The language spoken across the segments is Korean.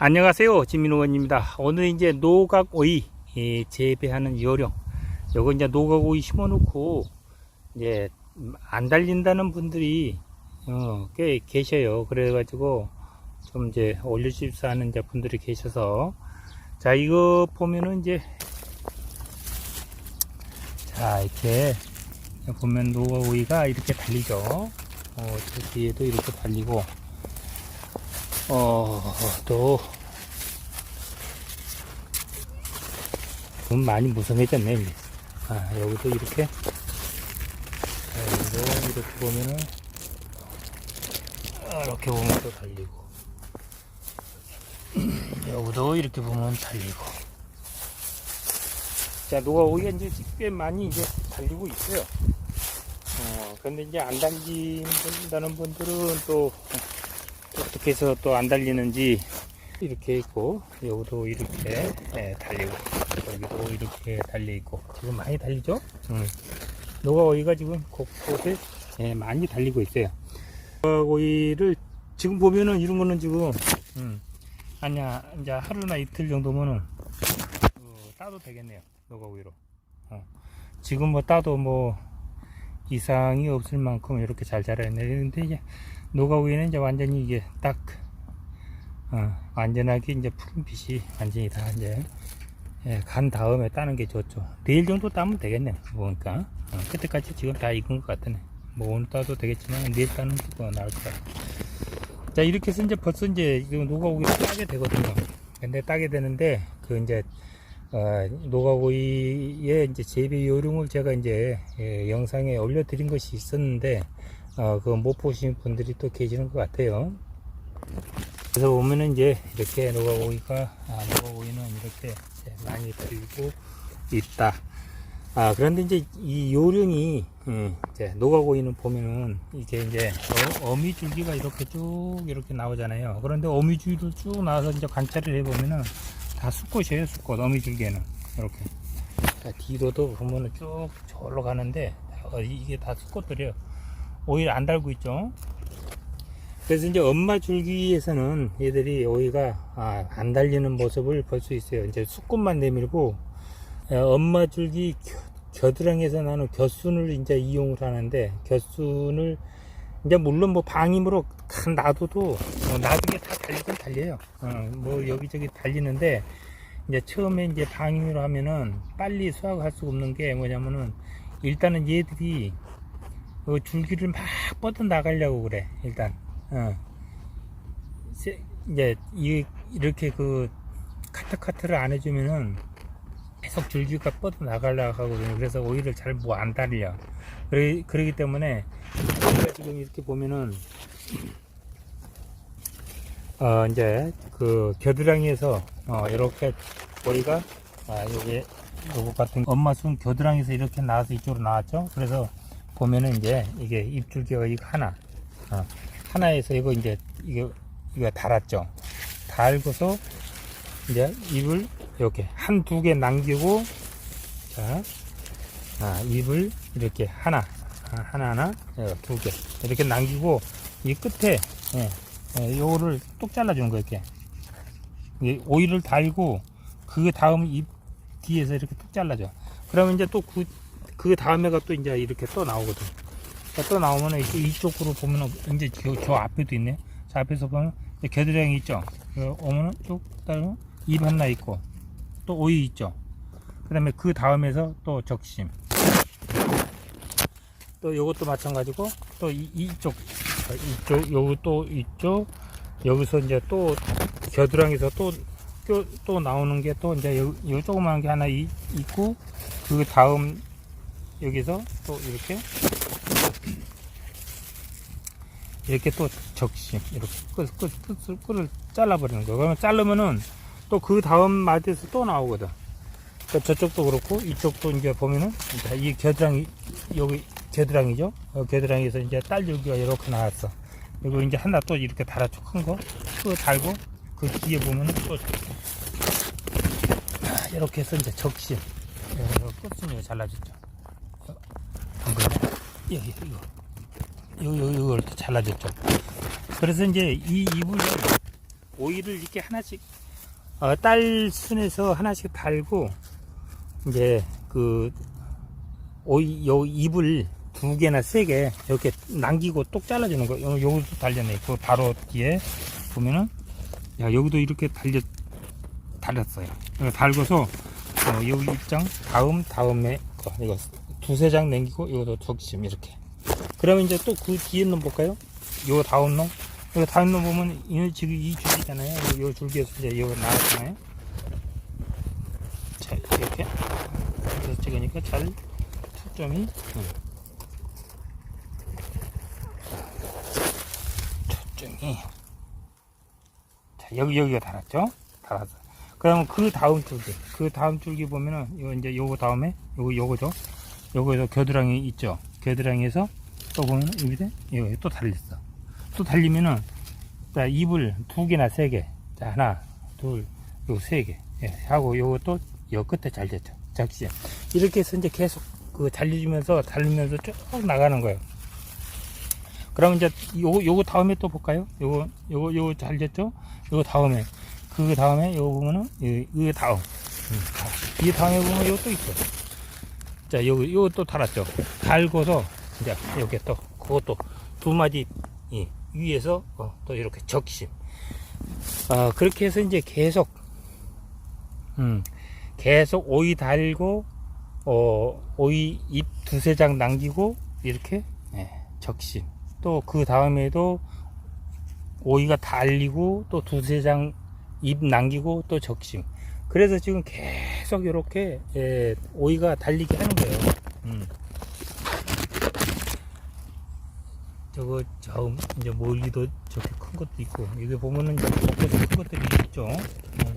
안녕하세요. 진민호원입니다. 오늘 이제 노각오이 예, 재배하는 요령. 요거 이제 노각오이 심어놓고 이제 안 달린다는 분들이 어, 꽤 계셔요. 그래가지고 좀 이제 올려주십사 하는 분들이 계셔서 자 이거 보면은 이제 자 이렇게 보면 노각오이가 이렇게 달리죠. 어, 저 뒤에도 이렇게 달리고 어, 또, 좀 많이 무성해졌네, 이제. 아, 여기도 이렇게, 아, 여기도 이렇게 보면은, 아, 이렇게 보면 또 달리고, 여기도 이렇게 보면 달리고. 자, 노가 오기가 이제 꽤 많이 이제 달리고 있어요. 어, 근데 이제 안 달린다는 분들은 또, 어떻게 해서 또 안 달리는지 이렇게 있고 여기도 이렇게 예, 달리고 여기도 이렇게 달려 있고 지금 많이 달리죠? 음. 노가오이가 지금 곳곳에 예, 많이 달리고 있어요. 노가오이를 지금 보면은 이런 거는 지금 음, 아니야 이제 하루나 이틀 정도면은 어, 따도 되겠네요. 노가오이로. 어. 지금 뭐 따도 뭐 이상이 없을 만큼 이렇게 잘 자라있네. 근데 이제 노가우에는 이제 완전히 이게 딱 어, 완전하게 이제 푸른빛이 완전히 다 이제 예, 간 다음에 따는 게 좋죠. 내일 정도 따면 되겠네. 보니까 어, 그때까지 지금 다 익은 것 같네. 뭐 오늘 따도 되겠지만 내일 따는 게더 나을 것 같아. 자 이렇게 해서 이제 벌써 이제 노가오이 따게 되거든요. 근데 따게 되는데 그 이제 어, 노가오이의 이제 재배 요령을 제가 이제 예, 영상에 올려드린 것이 있었는데 어, 그못 보신 분들이 또 계시는 것 같아요. 그래서 보면은 이제 이렇게 노가오이가 아, 노가오이는 이렇게 많이 들고 있다. 아 그런데 이제 이 요령이 음, 이제 노가오이는 보면은 이게 이제 어, 미줄기가 이렇게 쭉 이렇게 나오잖아요. 그런데 어미줄기를 쭉 나와서 이제 관찰을 해보면은 다 수꽃이에요, 수꽃 어미줄기에는 이렇게. 자, 뒤로도 보면은 쭉 저로 가는데 어, 이게 다 수꽃들이에요. 오이를 안 달고 있죠. 그래서 이제 엄마 줄기에서는 얘들이 오이가 아, 안 달리는 모습을 볼 수 있어요. 이제 수꽃만 내밀고 어, 엄마 줄기 겨, 드랑에서 나는 겨순을 이제 이용을 하는데 겨순을 이제 물론 뭐 방임으로 간 놔둬도 어, 나중에 다 달리긴 달려요. 어, 뭐 여기저기 달리는데 이제 처음에 이제 방임으로 하면은 빨리 수확할 수 없는 게 뭐냐면은 일단은 얘들이 그 줄기를 막 뻗어 나가려고 그래 일단. 어. 세- 이제 이, 이렇게 그 카트카트를 안 해주면은 계속 줄기가 뻗어 나가려고 하거든요. 그래서 오이를 잘뭐 안 달려. 그러, 그러기 때문에 우리가 지금 이렇게 보면은 어 이제 그 겨드랑이에서 어 이렇게 오이가 아 여기 요거 같은 엄마 순 겨드랑이에서 이렇게 나와서 이쪽으로 나왔죠? 그래서 보면은 이제 이게 입줄기가 이거 하나. 어, 하나에서 이거 이제 이거 이거 달았죠. 달고서 이제 입을 이렇게 한 두 개 남기고 자 아, 입을 이렇게 하나 아, 하나 하나 어, 두개 이렇게 남기고 이 끝에 예, 예, 요거를 뚝 잘라주는 거 이렇게. 이 오이를 달고 그 다음 입 뒤에서 이렇게 뚝 잘라줘. 그러면 이제 또그 그 다음에가 또 이제 이렇게 또 나오거든. 그러니까 또 나오면은 이제 이쪽으로 보면은 이제 저, 저 앞에도 있네. 저 앞에서 보면 겨드랑이 있죠. 그 오면은 쭉 따르면 입 하나 있고 또 오이 있죠. 그 다음에 그 다음에서 또 적심. 또 요것도 마찬가지고 또 이, 이쪽 어, 이쪽 요거 또 이쪽 여기서 이제 또 겨드랑이에서 또 또, 또 나오는 게 또 이제 요, 요 조그마한 게 하나 이- 있고 그 다음 여기서 또 이렇게 이렇게 또 적심 이렇게 끝, 끝, 끝을, 끝을 잘라버리는 거예요. 그러면 자르면은 또 그 다음 마디에서 또 나오거든. 그러니까 저쪽도 그렇고 이쪽도 이제 보면은 이 겨드랑이 여기 겨드랑이죠. 어, 겨드랑이에서 이제 딸줄기가 이렇게 나왔어. 그리고 이제 하나 또 이렇게 달아줘 큰 거. 또 달고 그 뒤에 보면은 또 아, 이렇게 해서 이제 적심. 예, 끝순이가 잘라졌죠. 방금 여기 이거 요, 요, 이걸 또 잘라줬죠. 그래서 이제 이 이불을 오이를 이렇게 하나씩 어, 딸 순에서 하나씩 달고 이제 그 오이 요 잎을 두 개나 세 개 이렇게 남기고 똑 잘라주는 거. 요 요것도 달렸네. 그 바로 뒤에 보면은 야 여기도 이렇게 달려 달렸어요. 이거 달고서 어, 요 입장 다음 다음에 거 이거 두세 장 남기고 이것도 적심 이렇게. 그러면 이제 또 그 뒤에 놈 볼까요? 요 다음 놈. 요 다음 놈 보면 이 지금 이 줄기잖아요. 요, 요 줄기에서 이제 이거 나왔잖아요. 자 이렇게 그래서 찍으니까 잘 초점이 음. 초점이 자 여기 여기가 달았죠? 달았어. 그러면 그 다음 줄기 그 다음 줄기 보면은 요 이제 요거 다음에 요거 요거죠. 요거에서 겨드랑이 있죠. 겨드랑이에서 또 보면 이 밑에 이거 또 달렸어. 또 달리면은 자 잎을 두 개나 세 개. 자 하나 둘요세 개. 예, 하고 요것도 요 끝에 잘 됐죠. 작지. 이렇게 해서 이제 계속 그 달려주면서 달리면서 쭉 나가는 거예요. 그러면 이제 요거 요거 다음에 또 볼까요? 요거 요거 요거 잘 됐죠? 요거 다음에 그 다음에 요거 보면은 이, 이 다음 음, 이 다음에 보면 또 있어. 자 요거 요거 또 달았죠. 달고서 이제 이렇게 또 그것도 두 마디 이 위에서 어, 또 이렇게 적심. 아 그렇게 해서 이제 계속 음 계속 오이 달고 어 오이 잎 두세 장 남기고 이렇게 예, 적심. 또 그 다음에도 오이가 달리고 또 두세 장 잎 남기고 또 적심. 그래서 지금 계속 이렇게 예, 오이가 달리게 하는 거예요. 음. 저거 저 이제 멀리도 저렇게 큰 것도 있고 여기 보면은 곳곳에 큰 것들이 있죠. 음.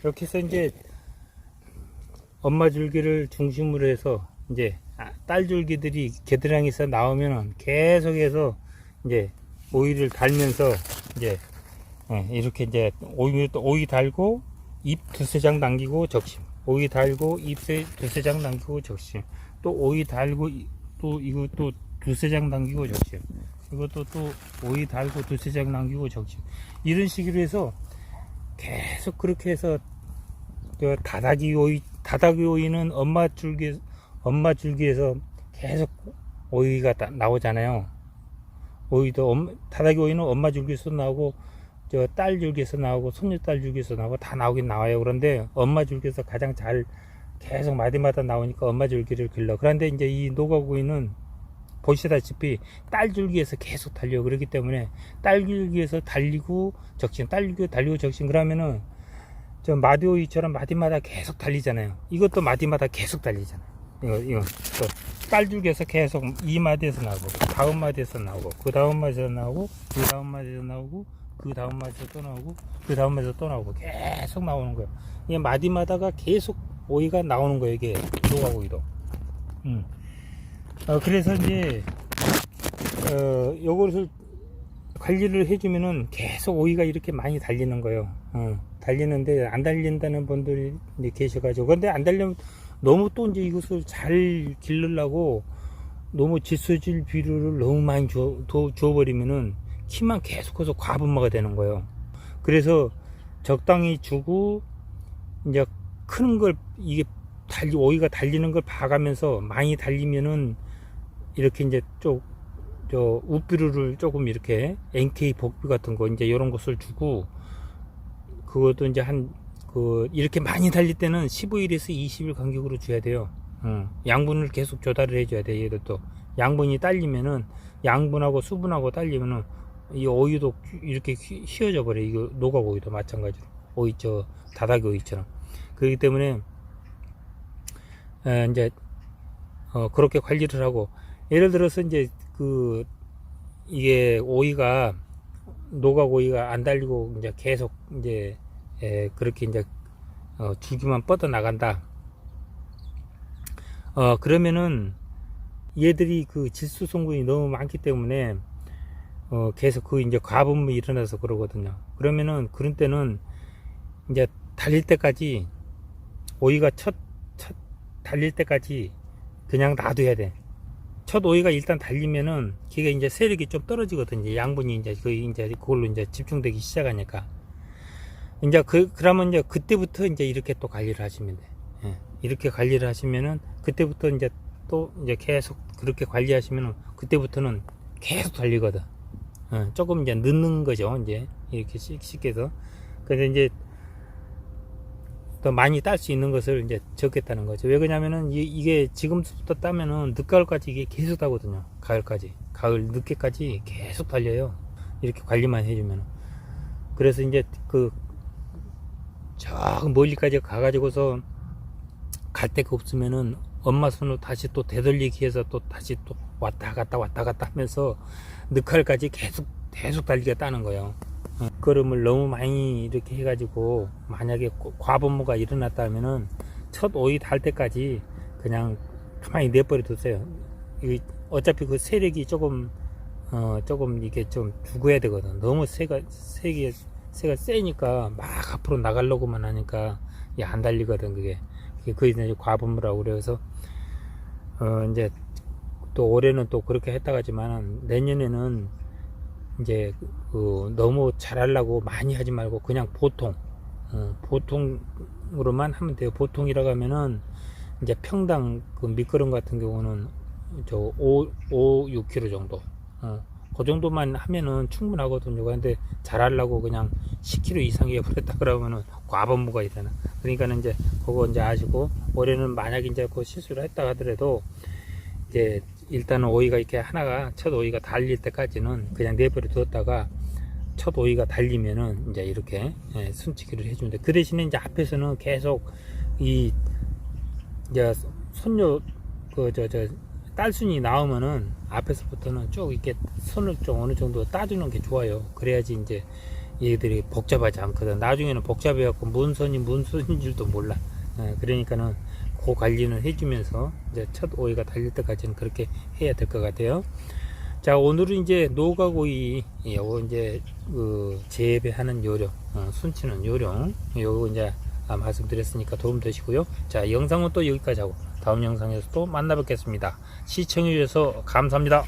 그렇게 해서 이제 엄마 줄기를 중심으로 해서 이제 아, 딸 줄기들이 겨드랑이에서 나오면은 계속해서 이제 오이를 달면서 이제 예, 이렇게 이제 오이 달고 잎 두세 장 남기고 적심. 오이 달고 잎 세- 두세 장 남기고 적심. 또 오이 달고 이- 또 이거 또 두세 장 남기고 적심. 이것도 또 오이 달고 두세 장 남기고 적심. 이런 식으로 해서 계속 그렇게 해서 그 다다기 오이 다다기 오이는 엄마 줄기 엄마 줄기에서 계속 오이가 다- 나오잖아요. 오이도 엄, 다다기 오이는 엄마 줄기에서 나오고 저 딸 줄기에서 나오고 손녀딸 줄기에서 나오고 다 나오긴 나와요. 그런데 엄마 줄기에서 가장 잘 계속 마디마다 나오니까 엄마 줄기를 길러. 그런데 이제 이 노가구이는 보시다시피 딸 줄기에서 계속 달려 그렇기 때문에 딸 줄기에서 달리고 적신 딸 줄기 달리고 적신 그러면은 저 마디오이처럼 마디마다 계속 달리잖아요. 이것도 마디마다 계속 달리잖아요. 이거 이거 또딸 줄기에서 계속 이 마디에서 나오고 그 다음 마디에서 나오고 그 다음 마디에서 나오고 그 다음 마디에서 나오고 그 다음 마디에서 또 나오고 그 다음 마디에서 또 나오고 계속 나오는 거예요. 이게 마디마다가 계속 오이가 나오는 거예요. 이게 노가오이도. 음. 어, 그래서 이제 어, 요것을 관리를 해주면은 계속 오이가 이렇게 많이 달리는 거예요. 어, 달리는데 안 달린다는 분들이 계셔가지고 근데 안 달리면 너무 또 이제 이것을 잘 기르려고 너무 지수질 비료를 너무 많이 줘, 도- 줘버리면은 키만 계속 커서 과분마가 되는 거예요. 그래서 적당히 주고 이제 큰걸 이게 달리 오이가 달리는 걸 봐가면서 많이 달리면은 이렇게 이제 쪽저 우비루를 조금 이렇게 NK 복비 같은 거 이제 이런 것을 주고 그것도 이제 한 그 이렇게 많이 달릴 때는 15일에서 20일 간격으로 줘야 돼요. 어, 양분을 계속 조달을 해줘야 돼. 얘들도 양분이 딸리면은 양분하고 수분하고 딸리면은 이 오이도 이렇게 휘- 휘어져 버려. 이거 노각 오이도 마찬가지로 오이 저 다닥이 오이처럼 그렇기 때문에 에, 이제 어, 그렇게 관리를 하고 예를 들어서 이제 그 이게 오이가 노각 오이가 안 달리고 이제 계속 이제 에, 그렇게 이제 어, 줄기만 뻗어 나간다. 어 그러면은 얘들이 그 질소 성분이 너무 많기 때문에 어 계속 그 이제 과분이 일어나서 그러거든요. 그러면은 그런 때는 이제 달릴 때까지 오이가 첫, 첫 달릴 때까지 그냥 놔둬야 돼. 첫 오이가 일단 달리면은 걔가 이제 세력이 좀 떨어지거든요. 양분이 이제 그 이제 그걸로 이제 집중되기 시작하니까. 이제 그 그러면 이제 그때부터 이제 이렇게 또 관리를 하시면 돼. 예. 이렇게 관리를 하시면은 그때부터 이제 또 이제 계속 그렇게 관리하시면은 그때부터는 계속 달리거든. 어, 조금 이제 늦는 거죠. 이제 이렇게 쉽- 쉽게 해서. 근데 이제 더 많이 딸 수 있는 것을 이제 적겠다는 거죠. 왜 그러냐면은 이, 이게 지금부터 따면은 늦가을까지 이게 계속 따거든요. 가을까지. 가을 늦게까지 계속 달려요. 이렇게 관리만 해주면. 그래서 이제 그, 저 멀리까지 가가지고서 갈 데가 없으면은 엄마 손으로 다시 또 되돌리기 위해서 또 다시 또 왔다 갔다 왔다 갔다 하면서 늦가을까지 계속, 계속 달리게 따는 거예요. 어, 걸음을 너무 많이 이렇게 해가지고 만약에 고- 과분무가 일어났다 하면은 첫 오이 달 때까지 그냥 가만히 내버려 두세요. 이 어차피 그 세력이 조금 어 조금 이게 좀 죽어야 되거든. 너무 새가 세게 새가 세니까 막 앞으로 나가려고만 하니까 안 달리거든 그게. 그게 이제 과분무라고 그래서 어 이제 또 올해는 또 그렇게 했다가지만 내년에는 이제 그 너무 잘하려고 많이 하지 말고 그냥 보통 어, 보통으로만 하면 돼요. 보통이라고 하면은 이제 평당 그 미끄럼 같은 경우는 저 5, 5 6kg 정도. 어, 그 정도만 하면은 충분하거든요. 근데 잘하려고 그냥 10kg 이상이 버렸다 그러면은 과반무가 있잖아. 그러니까는 이제 그거 이제 아시고 올해는 만약 이제 그 실수를 했다 하더라도 이제 일단은 오이가 이렇게 하나가 첫 오이가 달릴 때까지는 그냥 내버려 두었다가 첫 오이가 달리면은 이제 이렇게 예, 순치기를 해주면 돼. 그 대신에 이제 앞에서는 계속 이 이제 손녀 그 저 저 딸순이 나오면은 앞에서부터는 쭉 이렇게 손을 좀 어느 정도 따주는 게 좋아요. 그래야지 이제 얘들이 복잡하지 않거든. 나중에는 복잡해갖고 뭔 손인 줄도 몰라. 예, 그러니까는 그 관리는 해주면서 이제 첫 오이가 달릴 때까지는 그렇게 해야 될 것 같아요. 자 오늘은 이제 노가고이 요거 이제 그 재배하는 요령, 어, 순치는 요령 요거 이제 아, 말씀드렸으니까 도움 되시고요. 자 영상은 또 여기까지 하고 다음 영상에서 또 만나 뵙겠습니다. 시청해 주셔서 감사합니다.